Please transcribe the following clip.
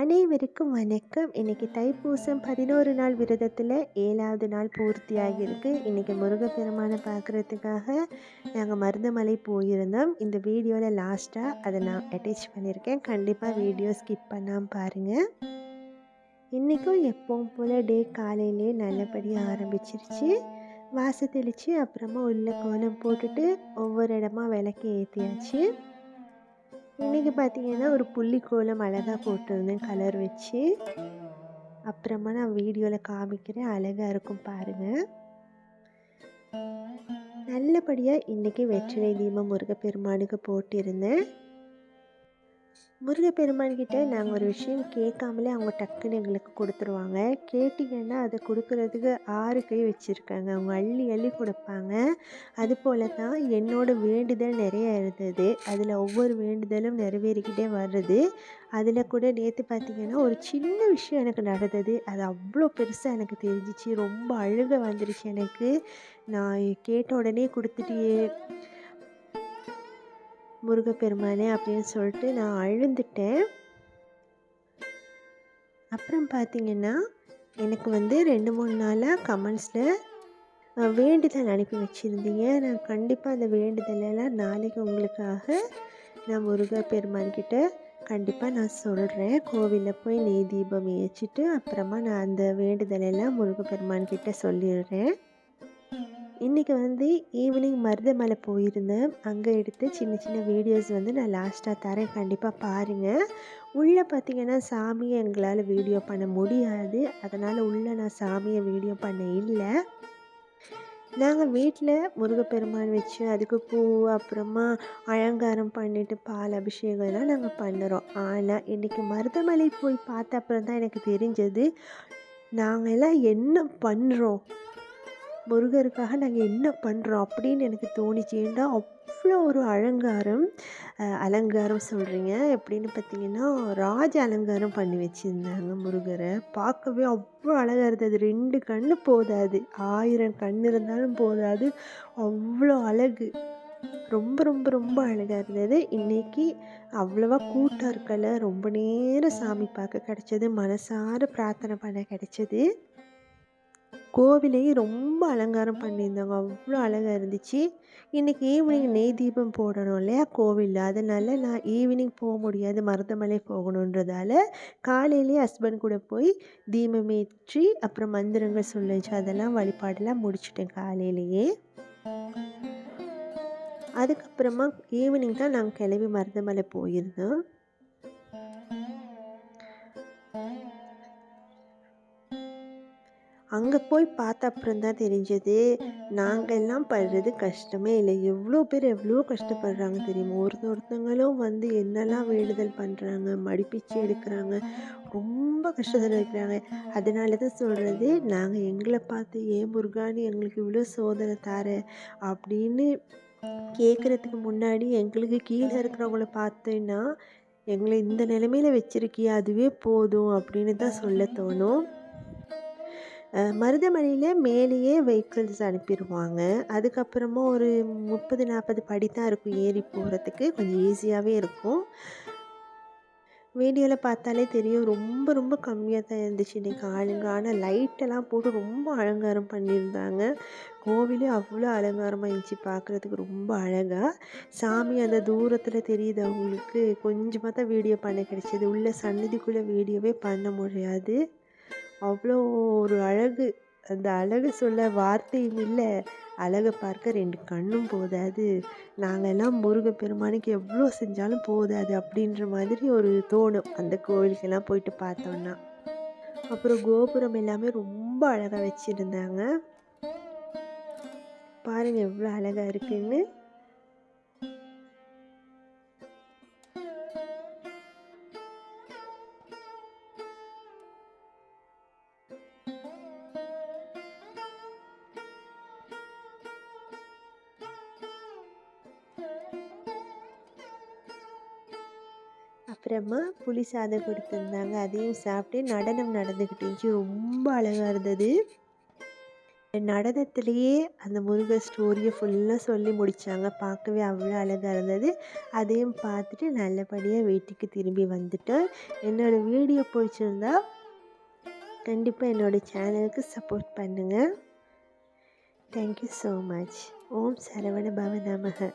அனைவருக்கும் வணக்கம். இன்னைக்கு தைப்பூசம் பதினோரு நாள் விரதத்தில் ஏழாவது நாள் பூர்த்தி ஆகியிருக்கு இன்றைக்கி முருகப்பெருமானை பார்க்குறதுக்காக நாங்கள் மருதமலை போயிருந்தோம். இந்த வீடியோவில் லாஸ்ட்டாக அதை நான் அட்டாச் பண்ணியிருக்கேன். கண்டிப்பாக வீடியோ ஸ்கிப் பண்ணாமல் பாருங்கள் இன்றைக்கும் எப்பவும் போல் டே காலையிலே நல்லபடியாக ஆரம்பிச்சிருச்சு. வாச தெளித்து அப்புறமா உள்ள கோலம் போட்டுட்டு ஒவ்வொரு இடமா விளக்கு ஏற்றியாச்சு இன்றைக்கி பார்த்தீங்கன்னா ஒரு புள்ளி கோலம் அழகாக போட்டிருந்தேன் கலர் வச்சு அப்புறமா நான் வீடியோவில் காமிக்கிறேன் அழகாக இருக்கும் பாருங்கள் நல்லபடியாக இன்றைக்கி வெற்றிலை தீபம் முருகப்பெருமானுக்கு போட்டிருந்தேன். முருகப்பெருமான்கிட்ட நாங்கள் ஒரு விஷயம் கேட்காமலே அவங்க டக்குன்னு எங்களுக்கு கொடுத்துருவாங்க. கேட்டிங்கன்னா அதை கொடுக்கறதுக்கு ஆறு கை வச்சுருக்காங்க. அவங்க அள்ளி அள்ளி கொடுப்பாங்க. அது போல தான் என்னோடய வேண்டுதல் நிறைய இருந்தது. அதில் ஒவ்வொரு வேண்டுதலும் நிறைவேறிக்கிட்டே வர்றது. அதில் கூட நேற்று பார்த்திங்கன்னா ஒரு சின்ன விஷயம் எனக்கு நடந்தது. அது அவ்வளோ பெருசாக எனக்கு தெரிஞ்சிச்சு. ரொம்ப அழுக வந்துருச்சு எனக்கு. நான் கேட்ட உடனே கொடுத்துட்டியே. முருகப்பெருமானே அப்படின்னு சொல்லிட்டு நான் அழுந்துட்டேன். அப்புறம் பார்த்திங்கன்னா எனக்கு வந்து ரெண்டு மூணு நாளாக கமெண்ட்ஸில் வேண்டுதல் அனுப்பி வச்சுருந்தீங்க. நான் கண்டிப்பாக அந்த வேண்டுதலெல்லாம் நாளைக்கு உங்களுக்காக நான் முருகப்பெருமான்கிட்ட கண்டிப்பாக நான் சொல்கிறேன் கோவிலில் போய் நெய் தீபம் ஏற்றிட்டு அப்புறமா நான் அந்த வேண்டுதலெல்லாம் முருகப்பெருமான்கிட்ட சொல்லிடுறேன். இன்றைக்கி வந்து ஈவினிங் மருதமலை போயிருந்தேன். அங்கே எடுத்து சின்ன சின்ன வீடியோஸ் வந்து நான் லாஸ்ட்டாக தரேன். கண்டிப்பாக பாருங்கள் உள்ளே பார்த்திங்கன்னா சாமியை எங்களால் வீடியோ பண்ண முடியாது. அதனால் உள்ளே நான் சாமியை வீடியோ பண்ண இல்லை. நாங்கள் வீட்டில் முருகப்பெருமான் வச்சு அதுக்கு பூ அப்புறமா அலங்காரம் பண்ணிவிட்டு பால் அபிஷேகம்லாம் நாங்கள் பண்ணுறோம். ஆனால் இன்றைக்கி மருதமலை போய் பார்த்த அப்புறம் தான் எனக்கு தெரிஞ்சது நாங்கள் எல்லாம் என்ன பண்ணுறோம் முருகருக்காக நாங்கள் என்ன பண்ணுறோம் அப்படின்னு எனக்கு தோணிச்சு. அவ்வளோ ஒரு அலங்காரம் அலங்காரம் சொல்கிறீங்க எப்படின்னு பார்த்தீங்கன்னா ராஜ அலங்காரம் பண்ணி வச்சுருந்தாங்க முருகரை. பார்க்கவே அவ்வளோ அழகாக இருந்தது. ரெண்டு கண் போதாது. ஆயிரம் கண் இருந்தாலும் போதாது. அவ்வளோ அழகு. ரொம்ப ரொம்ப ரொம்ப அழகாக இருந்தது. இன்றைக்கி அவ்வளோவா கூட்டம் இருக்கல. ரொம்ப நேரம் சாமி பார்க்க கிடச்சது. மனசார பிரார்த்தனை பண்ண கிடச்சது. கோவிலையும் ரொம்ப அலங்காரம் பண்ணியிருந்தாங்க. அவ்வளோ அழகாக இருந்துச்சு. இன்றைக்கி ஈவினிங் நெய் தீபம் போடணும் இல்லையா? கோவிலில். அதனால் நான் ஈவினிங் போக முடியாது. மருதமலை போகணுன்றதால காலையிலேயே ஹஸ்பண்ட் கூட போய் தீபம் ஏற்றி அப்புறம் மந்திரங்கள் சொல்லிச்சு. அதெல்லாம் வழிபாடெல்லாம் முடிச்சிட்டேன் காலையிலேயே. அதுக்கப்புறமா ஈவினிங் தான் நாங்கள் கிளம்பி மருதமலை போயிருந்தோம். அங்கே போய் பார்த்த அப்புறம் தான் தெரிஞ்சது நாங்கள் எல்லாம் படுறது கஷ்டமே இல்லை. எவ்வளோ பேர் எவ்வளோ கஷ்டப்படுறாங்க தெரியுமா? ஒருத்த ஒருத்தங்களும் வந்து என்னெல்லாம் வேண்டுதல் பண்ணுறாங்க மடிப்பிச்சு எடுக்கிறாங்க ரொம்ப கஷ்டத்தில் இருக்கிறாங்க. அதனால தான் சொல்கிறது நாங்கள் எங்களை பார்த்து ஏன் முருகானி எங்களுக்கு இவ்வளோ சோதனை தார அப்படின்னு கேட்குறதுக்கு முன்னாடி எங்களுக்கு கீழே இருக்கிறவங்கள பார்த்தேன்னா எங்களை இந்த நிலைமையில் வச்சுருக்கியா அதுவே போதும் அப்படின்னு தான் சொல்ல தோணும். மருதமலையில் மேலேயே வெஹிக்கிள்ஸ் அனுப்பிடுவாங்க அதுக்கப்புறமா ஒரு முப்பது நாற்பது படி தான் இருக்கும் ஏறி போகிறதுக்கு கொஞ்சம் ஈஸியாகவே இருக்கும். வீடியோவில் பார்த்தாலே தெரியும். ரொம்ப ரொம்ப கம்மியாக தான் இருந்துச்சு இன்றைக்கி ஆளுங்க. ஆனால் லைட்டெல்லாம் போட்டு ரொம்ப அலங்காரம் பண்ணியிருந்தாங்க. கோவிலே அவ்வளோ அலங்காரமாக இருந்துச்சு பார்க்குறதுக்கு. ரொம்ப அழகாக சாமி அந்த தூரத்தில் தெரியுது அவங்களுக்கு. கொஞ்சமாக தான் வீடியோ பண்ண கிடச்சிது. உள்ள சன்னதிக்குள்ளே வீடியோவே பண்ண முடியாது. அவ்வளோ ஒரு அழகு. அந்த அழகு சொல்ல வார்த்தையும் இல்லை. அழகை பார்க்க ரெண்டு கண்ணும் போதாது. நாங்கள் எல்லாம் முருகப்பெருமானுக்கு எவ்வளோ செஞ்சாலும் போதாது அப்படின்ற மாதிரி ஒரு தோணும். அந்த கோவிலுக்கெல்லாம் போயிட்டு பார்த்தோன்னா அப்புறம் கோபுரம் எல்லாமே ரொம்ப அழகாக வச்சுருந்தாங்க. பாருங்கள் எவ்வளோ அழகாக இருக்குன்னு. அப்புறமா புளி சாதம் கொடுத்துருந்தாங்க அதையும் சாப்பிட்டு நடனம் நடந்துக்கிட்டு இருந்துச்சு. ரொம்ப அழகாக இருந்தது. நடனத்திலேயே அந்த முருகர் ஸ்டோரியை ஃபுல்லாக சொல்லி முடித்தாங்க பார்க்கவே அவ்வளோ அழகாக இருந்தது. அதையும் பார்த்துட்டு நல்லபடியாக வீட்டுக்கு திரும்பி வந்துட்டோம் என்னோடய வீடியோ பிடிச்சிருந்தா கண்டிப்பாக என்னோடய சேனலுக்கு சப்போர்ட் பண்ணுங்கள் தேங்க்யூ ஸோ மச் ஓம் சரவண பவ நமக.